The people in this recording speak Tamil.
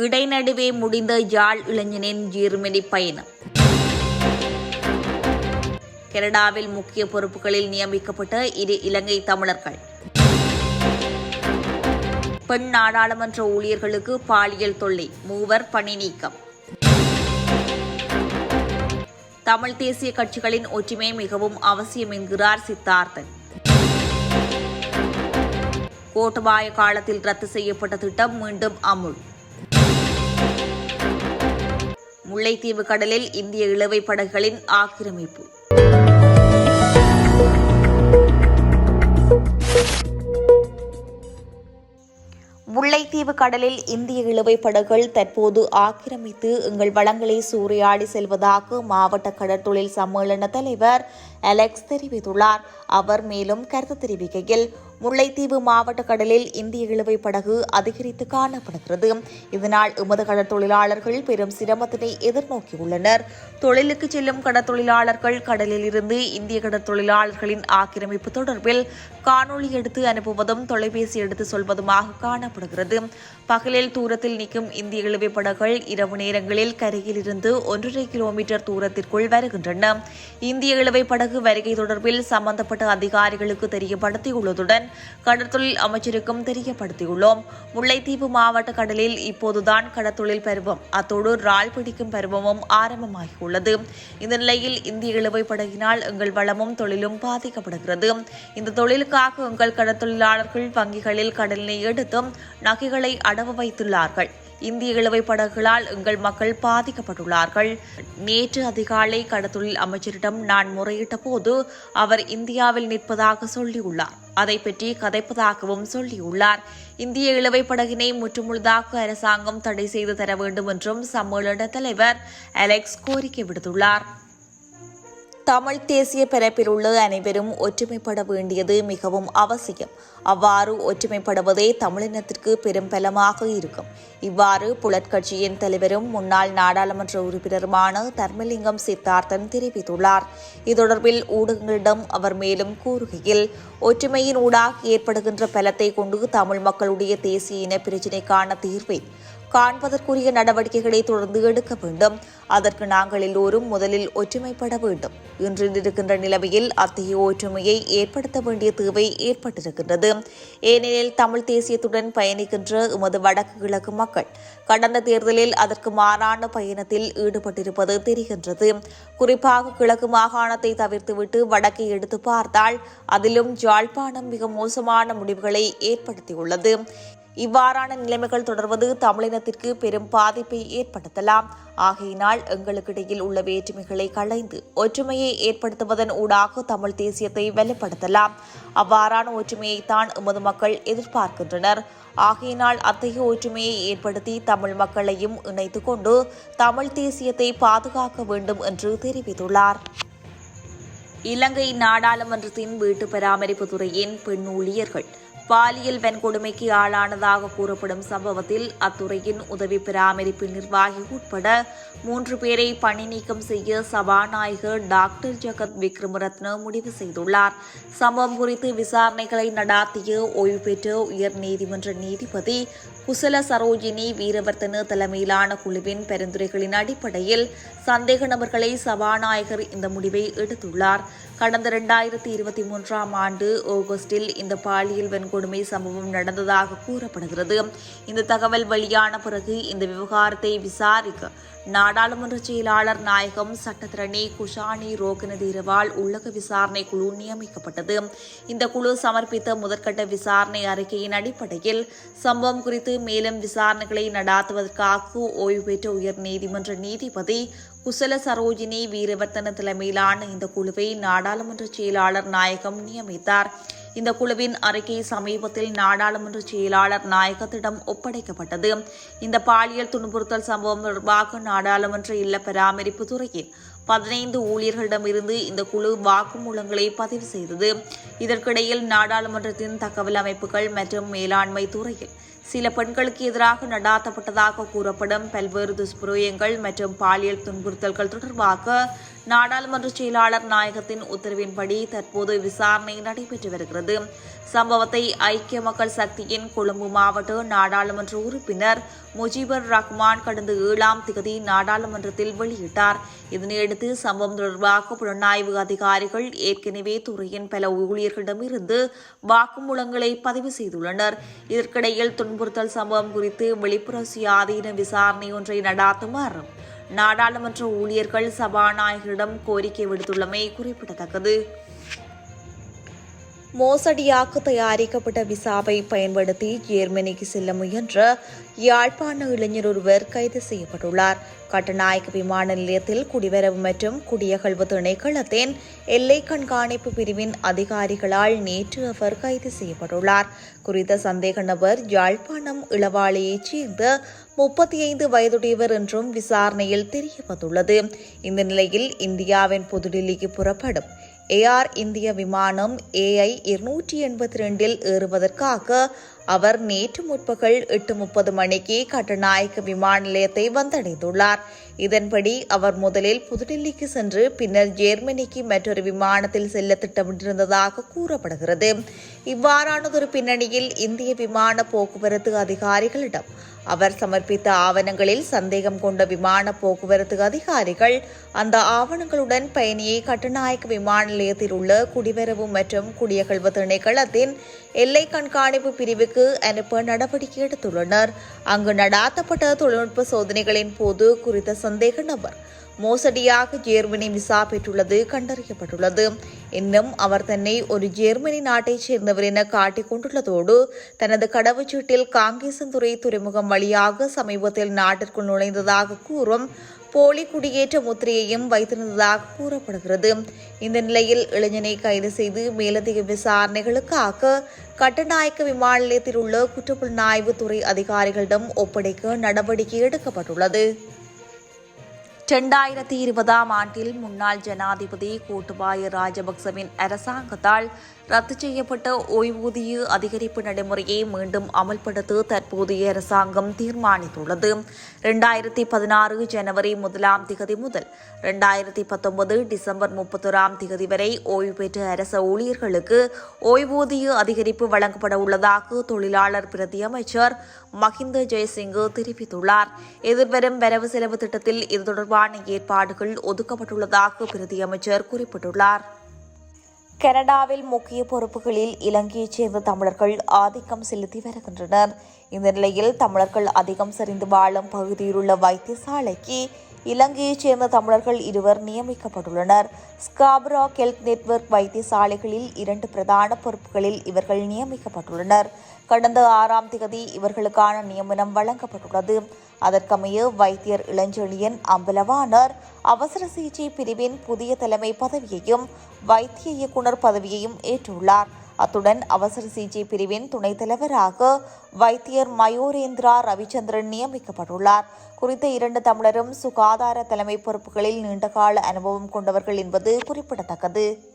இடைநடுவே முடிந்த யாழ் இளைஞனின் ஜெர்மனி பயணம். கனடாவில் முக்கிய பொறுப்புகளில் நியமிக்கப்பட்ட இரு இலங்கை தமிழர்கள். பெண் நாடாளுமன்ற ஊழியர்களுக்கு பாலியல் தொல்லை மூவர் பணி நீக்கம். தமிழ் தேசிய கட்சிகளின் ஒற்றுமை மிகவும் அவசியம் என்கிறார் சித்தார்த்தன். கோட்டபாய காலத்தில் ரத்து செய்யப்பட்ட திட்டம் மீண்டும் அமுல். முல்லைத்தீவு கடலில் இந்திய இழுவை படகுகளின் ஆக்கிரமிப்பு. முல்லைத்தீவு கடலில் இந்திய இழுவை படகுகள் தற்போது ஆக்கிரமித்து எங்கள் வளங்களை சூறையாடி செல்வதாக மாவட்ட கடற்தொழில் சம்மேளன தலைவர் அலெக்ஸ் தெரிவித்துள்ளார். அவர் மேலும் கருத்து தெரிவிக்கையில் முல்லைத்தீவு மாவட்ட கடலில் இந்திய இழுவை படகு அதிகரித்து காணப்படுகிறது. இதனால் எமது கடற்தொழிலாளர்கள் பெரும் சிரமத்தினை எதிர்நோக்கியுள்ளனர். தொழிலுக்கு செல்லும் கடற்தொழிலாளர்கள் கடலில் இருந்து இந்திய கடற்தொழிலாளர்களின் ஆக்கிரமிப்பு தொடர்பில் காணொளி எடுத்து அனுப்புவதும் தொலைபேசி எடுத்து சொல்வதுமாக காணப்படுகிறது. பகலில் தூரத்தில் நிற்கும் இந்திய இழுவைப்படகுகள் இரவு நேரங்களில் கரையிலிருந்து ஒன்றரை கிலோமீட்டர் தூரத்திற்குள் வருகின்றன. இந்திய இழுவைப்படகு வருகை தொடர்பில் சம்பந்தப்பட்ட அதிகாரிகளுக்கு தெரியப்படுத்தியுள்ளதுடன் கடற்தொழில் அமைச்சருக்கும் தெரியப்படுத்தியுள்ளோம். முல்லைத்தீவு மாவட்ட கடலில் இப்போதுதான் கடற்தொழில் பருவம் அத்தோடு ரால் பிடிக்கும் பருவமும் ஆரம்பமாகியுள்ளது. இந்த நிலையில் இந்திய இழுவைப்படகினால் எங்கள் வளமும் தொழிலும் பாதிக்கப்படுகிறது. இந்த தொழிலுக்காக எங்கள் கடற்தொழிலாளர்கள் வங்கிகளில் கடலினை எடுத்தும் நகைகளை அட அடவு வைத்துள்ளார்கள். இந்திய இழுவை படகுகளால் எங்கள் மக்கள் பாதிக்கப்பட்டுள்ளார்கள். நேற்று அதிகாலை கடத்தொழில் அமைச்சரிடம் நான் முறையிட்ட போது அவர் இந்தியாவில் நிற்பதாக சொல்லியுள்ளார். அதை பற்றி கதைப்பதாகவும் சொல்லியுள்ளார். இந்திய இழுவை படகினை முற்றுமுழுதாக அரசாங்கம் தடை செய்து தர வேண்டும் என்றும் சம்மேளன தலைவர் அலெக்ஸ் கோரிக்கை விடுத்துள்ளார். தமிழ் தேசிய பிறப்பில் உள்ள அனைவரும் ஒற்றுமைப்பட வேண்டியது மிகவும் அவசியம். அவ்வாறு ஒற்றுமைப்படுவதே தமிழினத்திற்கு பெரும் பலமாக இருக்கும். இவ்வாறு புலற்கட்சியின் தலைவரும் முன்னாள் நாடாளுமன்ற உறுப்பினருமான தர்மலிங்கம் சித்தார்த்தன் தெரிவித்துள்ளார். இது தொடர்பில் ஊடகங்களிடம் அவர் மேலும் கூறுகையில் ஒற்றுமையின் ஊடாக ஏற்படுகின்ற பலத்தை கொண்டு தமிழ் மக்களுடைய தேசிய இன பிரச்சினைக்கான தீர்வை காண்பதற்குரிய நடவடிக்கைகளை தொடர்ந்து எடுக்க வேண்டும். அதற்கு நாங்கள் எல்லோரும் முதலில் ஒற்றுமைப்பட வேண்டும். இன்று இருக்கின்ற நிலைமையில் அத்தகைய ஒற்றுமையை ஏற்படுத்த வேண்டிய தேவை ஏற்பட்டிருக்கின்றது. ஏனெனில் தமிழ் தேசியத்துடன் பயணிக்கின்ற எமது வடக்கு கிழக்கு மக்கள் கடந்த தேர்தலில் அதற்கு மாறான பயணத்தில் ஈடுபட்டிருப்பது தெரிகின்றது. குறிப்பாக கிழக்கு மாகாணத்தை தவிர்த்துவிட்டு வடக்கை எடுத்து பார்த்தால் அதிலும் ஜாழ்ப்பாணம் மிக மோசமான முடிவுகளை ஏற்படுத்தியுள்ளது. இவ்வாறான நிலைமைகள் தொடர்வது தமிழினத்திற்கு பெரும் பாதிப்பை ஏற்படுத்தலாம். ஆகையினால் எங்களுக்கிடையில் உள்ள வேற்றுமைகளை களைந்து ஒற்றுமையை ஏற்படுத்துவதன் ஊடாக தமிழ் தேசியத்தை வலுப்படுத்தலாம். அவ்வாறான ஒற்றுமையைத்தான் எமது மக்கள் எதிர்பார்க்கின்றனர். ஆகையினால் அத்தகைய ஒற்றுமையை ஏற்படுத்தி தமிழ் மக்களையும் இணைத்து கொண்டு தமிழ் தேசியத்தை பாதுகாக்க வேண்டும் என்று தெரிவித்துள்ளார். இலங்கை நாடாளுமன்றத்தின் வீட்டு பராமரிப்பு துறையின் பெண் ஊழியர்கள். பாலியல் வன்கொடுமைக்கு ஆளானதாக கூறப்படும் சம்பவத்தில் அத்துறையின் உதவி பராமரிப்பு நிர்வாகி உட்பட மூன்று பேரை பணி நீக்கம் செய்ய சபாநாயகர் டாக்டர் ஜகத் விக்ரமரத்ன முடிவு செய்துள்ளார். சம்பவம் குறித்து விசாரணைகளை நடாத்திய ஓய்வு பெற்ற உயர் நீதிமன்ற நீதிபதி குசல சரோஜினி வீரவர்த்தன தலைமையிலான குழுவின் பரிந்துரைகளின் அடிப்படையில் சந்தேக நபர்களை சபாநாயகர் இந்த முடிவை எடுத்துள்ளார். கடந்த இரண்டாயிரத்தி இருபத்தி மூன்றாம் ஆண்டு ஆகஸ்டில் இந்த பாலியல் வன்கொடுமை சம்பவம் நடந்ததாக கூறப்படுகிறது. இந்த தகவல் வெளியான பிறகு இந்த விவகாரத்தை விசாரிக்க நாடாளுமன்ற செயலாளர் நாயகம் சட்டத்திரணி குஷானி ரோகனதீரவால் உள்ளக விசாரணை குழு நியமிக்கப்பட்டது. இந்த குழு சமர்ப்பித்த முதற்கட்ட விசாரணை அறிக்கையின் அடிப்படையில் சம்பவம் குறித்து மேலும் விசாரணைகளை நடாத்துவதற்காக ஓய்வு பெற்ற உயர் நீதிமன்ற நீதிபதி குசல சரோஜினி வீரவர்த்தன தலைமையிலான இந்த குழுவை நாடாளுமன்ற செயலாளர் நாயகம் நியமித்தார். இந்த குழுவின் அறிக்கை சமீபத்தில் நாடாளுமன்ற செயலாளர் நாயகத்திடம் ஒப்படைக்கப்பட்டது. இந்த பாலியல் துன்புறுத்தல் சம்பவம் தொடர்பாக நாடாளுமன்ற இல்ல பராமரிப்பு துறையில் பதினைந்து ஊழியர்களிடமிருந்து இந்த குழு வாக்குமூலங்களை பதிவு செய்தது. இதற்கிடையில் நாடாளுமன்றத்தின் தகவல் அமைப்புகள் மற்றும் மேலாண்மை துறையில் சில பெண்களுக்கு எதிராக நடாத்தப்பட்டதாக கூறப்படும் பல்வேறு துஷ்பிரயோகங்கள் மற்றும் பாலியல் துன்புறுத்தல்கள் தொடர்பாக நாடாளுமன்ற செயலாளர் நாயகத்தின் உத்தரவின்படி தற்போது விசாரணை நடைபெற்று வருகிறது. சம்பவத்தை ஐக்கிய மக்கள் சக்தியின் கொழும்பு மாவட்ட நாடாளுமன்ற உறுப்பினர் முஜிபுர் ரஹ்மான் கடந்த ஏழாம் திகதி நாடாளுமன்றத்தில் வெளியிட்டார். இதனையடுத்து சம்பவம் தொடர்பாக புலனாய்வு அதிகாரிகள் ஏற்கனவே துறையின் பல ஊழியர்களிடமிருந்து வாக்குமூலங்களை பதிவு செய்துள்ளனர். இதற்கிடையில் துன்புறுத்தல் சம்பவம் குறித்து வெளிப்புற சுயாதீன விசாரணை ஒன்றை நடாத்துமாறு நாடாளுமன்ற ஊழியர்கள் சபாநாயகரிடம் கோரிக்கை விடுத்துள்ளமை குறிப்பிடத்தக்கது. மோசடியாக தயாரிக்கப்பட்ட விசாவை பயன்படுத்தி ஜெர்மனிக்கு செல்ல முயன்ற யாழ்ப்பாண இளைஞர் ஒருவர் கைது செய்யப்பட்டுள்ளார். கட்டநாயக்க விமான நிலையத்தில் குடிவரவு மற்றும் குடியகழ்வு திணைக்களத்தின் எல்லை கண்காணிப்பு பிரிவின் அதிகாரிகளால் நேற்று அவர் கைது செய்யப்பட்டுள்ளார். குறித்த சந்தேக நபர் யாழ்ப்பாணம் இளவாளையைச் சேர்ந்த முப்பத்தி ஐந்து வயதுடையவர் என்றும் விசாரணையில் தெரியவந்துள்ளது. இந்த நிலையில் இந்தியாவின் புதுடில்லிக்கு புறப்படும் ஏஆர் இந்திய விமானம் ஏஐ இருநூற்றி எண்பத்தி ரெண்டில் ஏறுவதற்காக அவர் நேற்று முற்பகல் எட்டு முப்பது மணிக்கு கட்டுநாயக்க விமான நிலையத்தை வந்தடைந்துள்ளார். இதன்படி அவர் முதலில் புதுடில்லிக்கு சென்று பின்னர் ஜெர்மனிக்கு மற்றொரு விமானத்தில் செல்ல திட்டமிட்டிருந்ததாக கூறப்படுகிறது. இவ்வாறானதொரு பின்னணியில் இந்திய விமான போக்குவரத்து அதிகாரிகளிடம் அவர் சமர்ப்பித்த ஆவணங்களில் சந்தேகம் கொண்ட விமான போக்குவரத்து அதிகாரிகள் அந்த ஆவணங்களுடன் பயணியை கட்டுநாயக்க விமான நிலையத்தில் உள்ள குடிவரவு மற்றும் குடியகழ்வு திணைக்களத்தின் எல்லை கண்காணிப்பு பிரிவுக்கு அனுப்ப நடவடிக்கை எடுத்துள்ளனர். அங்கு நடாத்தப்பட்ட தொழில்நுட்ப சோதனைகளின் போது குறித்த சந்தேக நபர் மோசடியாக ஜேர்மனி விசா பெற்றுள்ளது கண்டறியப்பட்டுள்ளது. இன்னும் அவர் தன்னை ஒரு ஜெர்மனி நாட்டைச் சேர்ந்தவர் என காட்டிக் கொண்டுள்ளதோடு தனது கடவுச்சீட்டில் காங்கேசந்துறை துறைமுகம் வழியாக சமீபத்தில் நாட்டிற்குள் நுழைந்ததாக கூறும் போலி குடியேற்ற முத்திரையையும் வைத்திருந்ததாக கூறப்படுகிறது. இந்த நிலையில் இளைஞனை கைது செய்து மேலதிக விசாரணைகளுக்காக கட்டநாயக்க விமான நிலையத்தில் உள்ள குற்றப்புலனாய்வு துறை அதிகாரிகளிடம் ஒப்படைக்க நடவடிக்கை எடுக்கப்பட்டுள்ளது. இரண்டாயிரத்தி இருபதாம் ஆண்டில் முன்னாள் ஜனாதிபதி கோட்டபாய ராஜபக்சவின் அரசாங்கத்தால் ரத்து செய்யப்பட்ட ஓய்வூதிய அதிகரிப்பு நடைமுறையை மீண்டும் அமல்படுத்த தற்போதைய அரசாங்கம் தீர்மானித்துள்ளது. இரண்டாயிரத்தி பதினாறு ஜனவரி முதலாம் திகதி முதல் இரண்டாயிரத்தி பத்தொன்பது டிசம்பர் முப்பத்தொராம் திகதி வரை ஓய்வு பெற்ற அரச ஊழியர்களுக்கு ஓய்வூதிய அதிகரிப்பு வழங்கப்பட உள்ளதாக தொழிலாளர் பிரதி அமைச்சர் மஹிந்த ஜெயசிங்கு தெரிவித்துள்ளார். எதிர்வரும் வரவு செலவு திட்டத்தில் இது தொடர்பான ஏற்பாடுகள் ஒதுக்கப்பட்டுள்ளதாக பிரதியமைச்சர் குறிப்பிட்டுள்ளார். கனடாவில் முக்கிய பொறுப்புகளில் இலங்கையைச் சேர்ந்த தமிழர்கள் ஆதிக்கம் செலுத்தி வருகின்றனர். இந்த நிலையில் தமிழர்கள் அதிகம் சரிந்து வாழும் பகுதியில் உள்ள வைத்தியசாலைக்கு இலங்கையைச் சேர்ந்த தமிழர்கள் இருவர் நியமிக்கப்பட்டுள்ளனர். ஸ்காப்ரா ஹெல்த் நெட்வொர்க் வைத்தியசாலைகளில் இரண்டு பிரதான பொறுப்புகளில் இவர்கள் நியமிக்கப்பட்டுள்ளனர். கடந்த ஆறாம் திகதி இவர்களுக்கான நியமனம் வழங்கப்பட்டுள்ளது. அதற்கமைய வைத்தியர் இளஞ்செழியன் அம்பலவாணர் அவசர சிகிச்சை பிரிவின் புதிய தலைமை பதவியையும் வைத்திய இயக்குனர் பதவியையும் ஏற்றுள்ளார். அத்துடன் அவசர சிகிச்சை பிரிவின் துணைத் தலைவராக வைத்தியர் மயூரேந்திரா ரவிச்சந்திரன் நியமிக்கப்பட்டுள்ளார். குறித்த இரண்டு தமிழரும் சுகாதார தலைமை பொறுப்புகளில் நீண்டகால அனுபவம் கொண்டவர்கள் என்பது குறிப்பிடத்தக்கது.